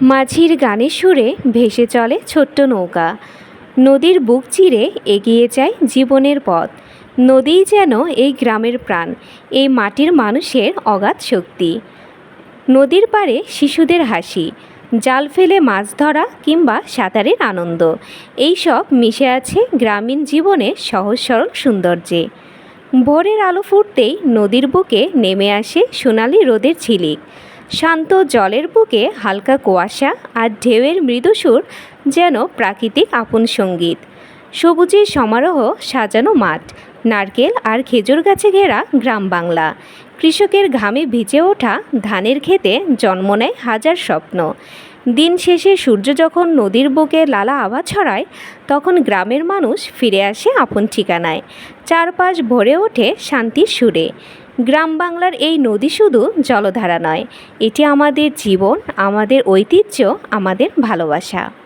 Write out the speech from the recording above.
মাঝির গানের সুরে ভেসে চলে ছোট্ট নৌকা। নদীর বুক চিরে এগিয়ে যায় জীবনের পথ। নদীই যেন এই গ্রামের প্রাণ, এই মাটির মানুষের অগাধ শক্তি। নদীর পাড়ে শিশুদের হাসি, জাল ফেলে মাছ ধরা কিংবা সাঁতারের আনন্দ। এই সব মিশে আছে গ্রামীণ জীবনের সহজ সরল সৌন্দর্যে। ভোরের আলো ফুটতেই নদীর বুকে নেমে আসে সোনালি রোদের ঝিলিক। শান্ত জলের বুকে হালকা কুয়াশা আর ঢেউয়ের মৃদুসুর যেন প্রাকৃতিক আপন সংগীত। সবুজের সমারোহ সাজানো মাঠ, নারকেল আর খেজুর গাছে ঘেরা গ্রাম বাংলা। কৃষকের ঘামে ভিজে ওঠা ধানের ক্ষেতে জন্ম নেয় হাজার স্বপ্ন। দিন শেষে সূর্য যখন নদীর বুকে লালা আভা ছড়ায়, তখন গ্রামের মানুষ ফিরে আসে আপন ঠিকানায়। চারপাশ ভরে ওঠে শান্তির সুরে। গ্রাম বাংলার এই নদী শুধু জলধারা নয় এটি আমাদের জীবন আমাদের ঐতিহ্য আমাদের ভালোবাসা।